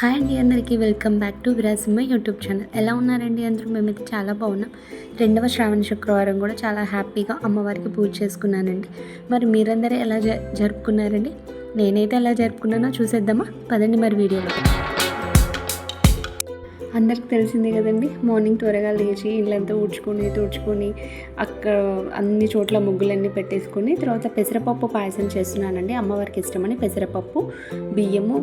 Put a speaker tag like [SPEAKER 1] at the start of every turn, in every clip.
[SPEAKER 1] Hi అండి అందరికీ welcome back to Virajimma YouTube channel. ఎలా ఉన్నారండి అందరూ? మేమైతే చాలా బాగున్నాం. రెండవ శ్రావణ శుక్రవారం కూడా చాలా హ్యాపీగా అమ్మవారికి పూజ చేసుకున్నానండి. మరి మీరందరూ ఎలా జ జరుపుకున్నారండి? నేనైతే ఎలా జరుపుకున్నానో చూసేద్దామా? పదండి మరి వీడియోలో అందరికి తెలిసిందే కదండి. మార్నింగ్ త్వరగా లేచి ఇళ్ళంతా ఊడ్చుకొని తుడుచుకొని అక్కడ అన్ని చోట్ల ముగ్గులన్నీ పెట్టేసుకొని తర్వాత పెసరపప్పు పాయసం చేస్తున్నానండి. అమ్మవారికి ఇష్టమని పెసరపప్పు బియ్యము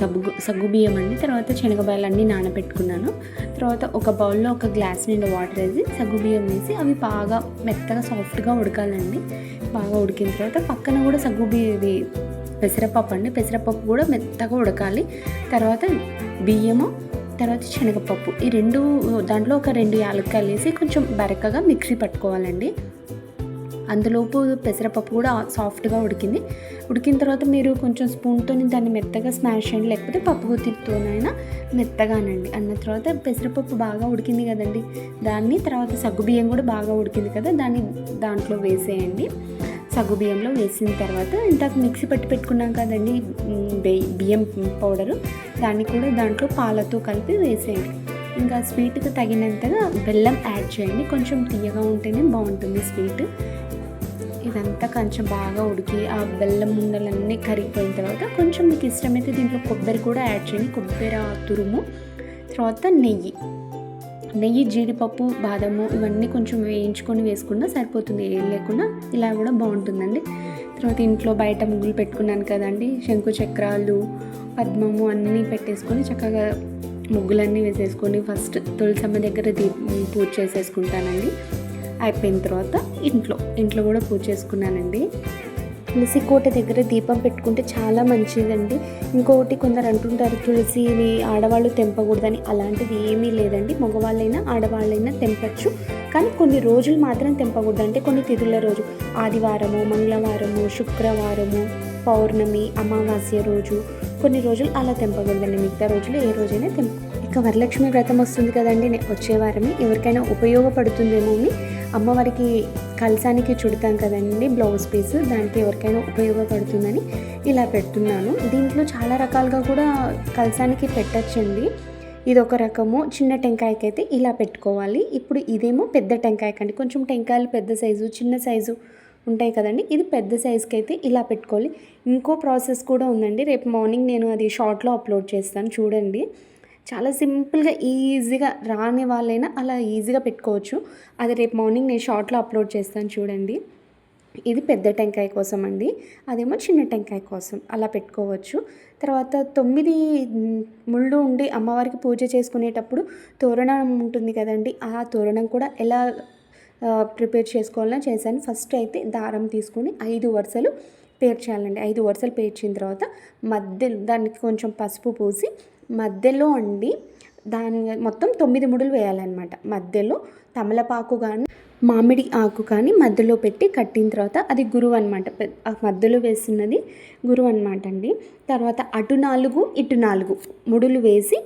[SPEAKER 1] సగ్గు సగ్గు బియ్యం అండి. తర్వాత శనగబాయలన్నీ నానబెట్టుకున్నాను. తర్వాత ఒక బౌల్లో ఒక గ్లాస్ నిండా వాటర్ వేసి సగ్గు బియ్యం వేసి అవి బాగా మెత్తగా సాఫ్ట్గా ఉడకాలండి. బాగా ఉడికిన తర్వాత పక్కన కూడా సగ్గు బియ్యం ఇది పెసరపప్పు అండి. పెసరపప్పు కూడా మెత్తగా ఉడకాలి. తర్వాత బియ్యము తర్వాత శనగపప్పు. ఈ రెండు దాంట్లో ఒక రెండు యాలక్కాయలు వేసి కొంచెం బరకగా మిక్సీ పట్టుకోవాలండి. అందులోపు పెసరపప్పు కూడా సాఫ్ట్గా ఉడికింది. ఉడికిన తర్వాత మీరు కొంచెం స్పూన్తో దాన్ని మెత్తగా స్మాష్ చేయండి. లేకపోతే పప్పు గుత్తితోనైనా మెత్తగానండి. అన్న తర్వాత పెసరపప్పు బాగా ఉడికింది కదండి. దాన్ని తర్వాత సగ్గుబియ్యం కూడా బాగా ఉడికింది కదా దాన్ని దాంట్లో వేసేయండి. సగ్గుబియ్యంలో వేసిన తర్వాత ఇంతకు మిక్సీ పట్టి పెట్టుకున్నాం కదండి బియ్యం పౌడరు. దాన్ని కూడా దాంట్లో పాలతో కలిపి వేసేయండి. ఇంకా స్వీట్కి తగినంతగా బెల్లం యాడ్ చేయండి. కొంచెం తీయగా ఉంటేనే బాగుంటుంది స్వీట్. ఇదంతా కొంచెం బాగా ఉడికి ఆ బెల్లం ఉండలన్నీ కరిగిపోయిన తర్వాత కొంచెం మీకు ఇష్టమైతే దీంట్లో కొబ్బరి కూడా యాడ్ చేయండి. కొబ్బరి తురుము తర్వాత నెయ్యి. నెయ్యి జీడిపప్పు బాదము ఇవన్నీ కొంచెం వేయించుకొని వేసుకున్నా సరిపోతుంది. ఏం లేకుండా ఇలా కూడా బాగుంటుందండి. తర్వాత ఇంట్లో బయట ముగ్గులు పెట్టుకున్నాను కదండి. శంకు చక్రాలు పద్మము అన్నీ పెట్టేసుకొని చక్కగా ముగ్గులన్నీ వేసేసుకొని ఫస్ట్ తులసమ్మ దగ్గర దీప్ పూజ చేసేసుకుంటానండి. అయిపోయిన తర్వాత ఇంట్లో ఇంట్లో కూడా పూజ చేసుకున్నానండి. తులసి కోట దగ్గర దీపం పెట్టుకుంటే చాలా మంచిదండి. ఇంకొకటి కొందరు అంటుంటారు తులసిని ఆడవాళ్ళు తెంపకూడదని. అలాంటిది ఏమీ లేదండి. మగవాళ్ళైనా ఆడవాళ్ళైనా తెంపచ్చు. కానీ కొన్ని రోజులు మాత్రం తెంపకూడదు. అంటే కొన్ని తిథుల రోజు. ఆదివారము మంగళవారము శుక్రవారము పౌర్ణమి అమావాస్య రోజు. కొన్ని రోజులు అలా తెంపకూడదండి. మిగతా రోజులు ఏ రోజైనా తెంప ఇక వరలక్ష్మి వ్రతం వస్తుంది కదండి. వచ్చే వారమే. ఎవరికైనా ఉపయోగపడుతుందేమో అని అమ్మవారికి కలసానికి చుడతాం కదండి బ్లౌజ్ పీస్. దానికి ఎవరికైనా ఉపయోగపడుతుందని ఇలా పెడుతున్నాను. దీంట్లో చాలా రకాలుగా కూడా కలసానికి పెట్టచ్చండి. ఇది ఒక రకము. చిన్న టెంకాయకి అయితే ఇలా పెట్టుకోవాలి. ఇప్పుడు ఇదేమో పెద్ద టెంకాయకండి. కొంచెం టెంకాయలు పెద్ద సైజు చిన్న సైజు ఉంటాయి కదండి. ఇది పెద్ద సైజుకి అయితే ఇలా పెట్టుకోవాలి. ఇంకో ప్రాసెస్ కూడా ఉందండి. రేపు మార్నింగ్ నేను అది షార్ట్లో అప్లోడ్ చేస్తాను. చూడండి. చాలా సింపుల్గా ఈజీగా రాని వాళ్ళైనా అలా ఈజీగా పెట్టుకోవచ్చు. అది రేపు మార్నింగ్ నేను షార్ట్లో అప్లోడ్ చేస్తాను చూడండి. ఇది పెద్ద టెంకాయ కోసం అండి. అదేమో చిన్న టెంకాయ కోసం అలా పెట్టుకోవచ్చు. తర్వాత తొమ్మిది ముళ్ళు ఉండి అమ్మవారికి పూజ చేసుకునేటప్పుడు తోరణం ఉంటుంది కదండి ఆ తోరణం కూడా ఎలా ప్రిపేర్ చేసుకోవాలని చేశాను. ఫస్ట్ అయితే దారం తీసుకొని ఐదు వరుసలు పేర్చాలండి ఐదు వరుసలు పేర్చిన తర్వాత మధ్యలో దానికి కొంచెం పసుపు పూసి మధ్యలో అండి దాని మొత్తం తొమ్మిది ముడులు వేయాలన్నమాట. మధ్యలో తమలపాకు కానీ మామిడి ఆకు కానీ మధ్యలో పెట్టి కట్టిన తర్వాత అది గురువు అనమాట మధ్యలో వేస్తున్నది గురువు అనమాట అండి. తర్వాత అటు నాలుగు ఇటు నాలుగు ముడులు వేసి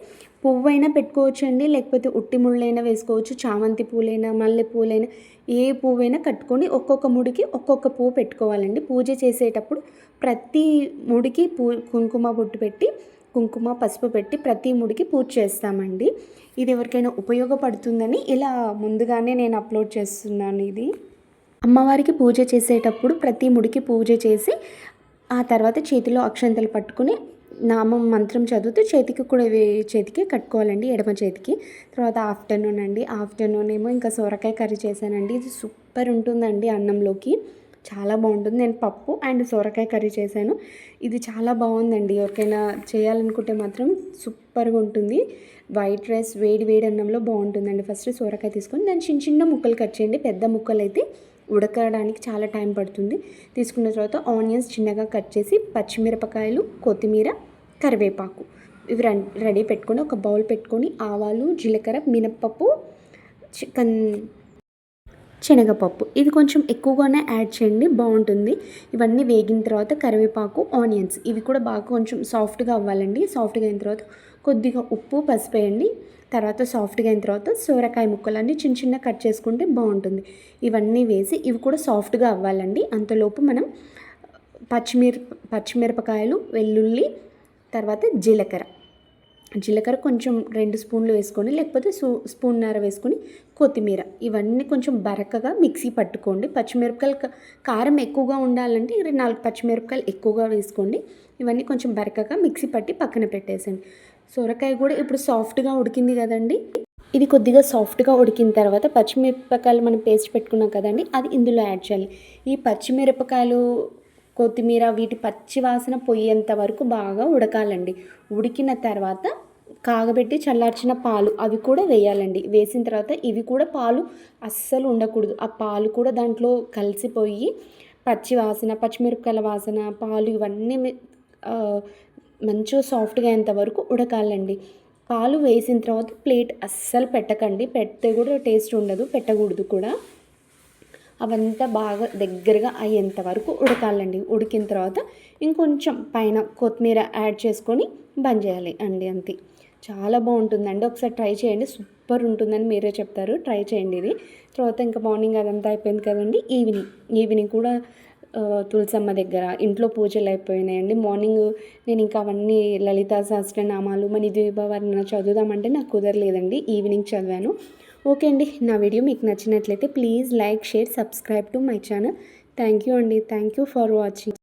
[SPEAKER 1] పువ్వైనా పెట్టుకోవచ్చు అండి లేకపోతే ఉట్టి ముళ్ళైనా వేసుకోవచ్చు. చామంతి పూలైనా మల్లె పూలైనా ఏ పువ్వైనా కట్టుకొని ఒక్కొక్క ముడికి ఒక్కొక్క పువ్వు పెట్టుకోవాలండి. పూజ చేసేటప్పుడు ప్రతి ముడికి పూ కుంకుమ బొట్టు పెట్టి కుంకుమ పసుపు పెట్టి ప్రతి ముడికి పూజ చేస్తామండి. ఇది ఎవరికైనా ఉపయోగపడుతుందని ఇలా ముందుగానే నేను అప్లోడ్ చేస్తున్నాను ఇది. అమ్మవారికి పూజ చేసేటప్పుడు ప్రతి ముడికి పూజ చేసి ఆ తర్వాత చేతిలో అక్షంతలు పట్టుకుని నామం మంత్రం చదువుతూ చేతికి కూడా వే- చేతికి కట్టుకోవాలండి ఎడమ చేతికి. తర్వాత ఆఫ్టర్నూన్ అండి. ఆఫ్టర్నూన్ ఏమో ఇంకా సొరకాయ కర్రీ చేశానండి. ఇది సూపర్ ఉంటుందండి అన్నంలోకి. చాలా బాగుంటుంది. నేను పప్పు అండ్ సొరకాయ కర్రీ చేశాను. ఇది చాలా బాగుందండి. ఎవరికైనా చేయాలనుకుంటే మాత్రం సూపర్గా ఉంటుంది. వైట్ రైస్ వేడి వేడి అన్నంలో బాగుంటుందండి. ఫస్ట్ సొరకాయ తీసుకొని దాన్ని చిన్న చిన్న ముక్కలు కట్ చేయండి. పెద్ద ముక్కలు అయితే ఉడకడానికి చాలా టైం పడుతుంది. తీసుకున్న తర్వాత ఆనియన్స్ చిన్నగా కట్ చేసి పచ్చిమిరపకాయలు కొత్తిమీర కరివేపాకు. ఇవి రెడీ పెట్టుకొని ఒక బౌల్ పెట్టుకొని ఆవాలు జీలకర్ర మినప్పప్పు చికెన్ శనగపప్పు. ఇది కొంచెం ఎక్కువగానే యాడ్ చేయండి బాగుంటుంది. ఇవన్నీ వేగిన తర్వాత కరివేపాకు ఆనియన్స్. ఇవి కూడా బాగా కొంచెం సాఫ్ట్గా అవ్వాలండి. సాఫ్ట్గా అయిన తర్వాత కొద్దిగా ఉప్పు పసుపు వేయండి. తర్వాత సాఫ్ట్గా అయిన తర్వాత సోరకాయ ముక్కలన్నీ చిన్న చిన్న కట్ చేసుకుంటే బాగుంటుంది. ఇవన్నీ వేసి ఇవి కూడా సాఫ్ట్గా అవ్వాలండి. అంతలోపు మనం పచ్చిమిర పచ్చిమిరపకాయలు వెల్లుల్లి తర్వాత జీలకర్ర. జీలకర్ర కొంచెం రెండు స్పూన్లు వేసుకొని లేకపోతే సూ స్పూన్నర వేసుకొని కొత్తిమీర. ఇవన్నీ కొంచెం బరకగా మిక్సీ పట్టుకోండి. పచ్చిమిరపకాయలు కారం ఎక్కువగా ఉండాలంటే ఇక్కడ నాలుగు పచ్చిమిరపకాయలు ఎక్కువగా వేసుకోండి. ఇవన్నీ కొంచెం బరకగా మిక్సీ పట్టి పక్కన పెట్టేసండి సొరకాయ కూడా ఇప్పుడు సాఫ్ట్గా ఉడికింది కదండి. ఇది కొద్దిగా సాఫ్ట్గా ఉడికిన తర్వాత పచ్చిమిరపకాయలు మనం పేస్ట్ పెట్టుకున్నాం కదండి అది ఇందులో యాడ్ చేయాలి. ఈ పచ్చిమిరపకాయలు కొత్తిమీర వీటి పచ్చి వాసన పోయేంత వరకు బాగా ఉడకాలండి. ఉడికిన తర్వాత కాగబెట్టి చల్లార్చిన పాలు అవి కూడా వేయాలండి. వేసిన తర్వాత ఇవి కూడా పాలు అస్సలు ఉండకూడదు. ఆ పాలు కూడా దాంట్లో కలిసిపోయి పచ్చి వాసన పచ్చిమిరపకాయల వాసన పాలు ఇవన్నీ మంచిగా సాఫ్ట్గా అయ్యేంత వరకు ఉడకాలండి. పాలు వేసిన తర్వాత ప్లేట్ అస్సలు పెట్టకండి. పెడితే కూడా టేస్ట్ ఉండదు పెట్టకూడదు కూడా. అవంతా బాగా దగ్గరగా అయ్యేంత వరకు ఉడకాలండి. ఉడికిన తర్వాత ఇంకొంచెం పైన కొత్తిమీర యాడ్ చేసుకొని బంద్ చేయాలి అండి అంతే. చాలా బాగుంటుందండి. ఒకసారి ట్రై చేయండి. సూపర్ ఉంటుందని మీరే చెప్తారు. ట్రై చేయండి ఇది. తర్వాత ఇంకా మార్నింగ్ అదంతా అయిపోయింది కదండి. ఈవినింగ్ ఈవినింగ్ కూడా తులసమ్మ దగ్గర ఇంట్లో పూజలు అయిపోయినాయండి. మార్నింగ్ నేను ఇంకా అవన్నీ లలితా సహస్రనామాలు మన దీపావరణ చదువుదామంటే నాకు కుదరలేదండి. ఈవినింగ్ చదివాను. ఓకే అండి నా వీడియో మీకు నచ్చినట్లయితే please like share subscribe to my channel. Thank you అండి థ్యాంక్ యూ ఫర్ వాచింగ్.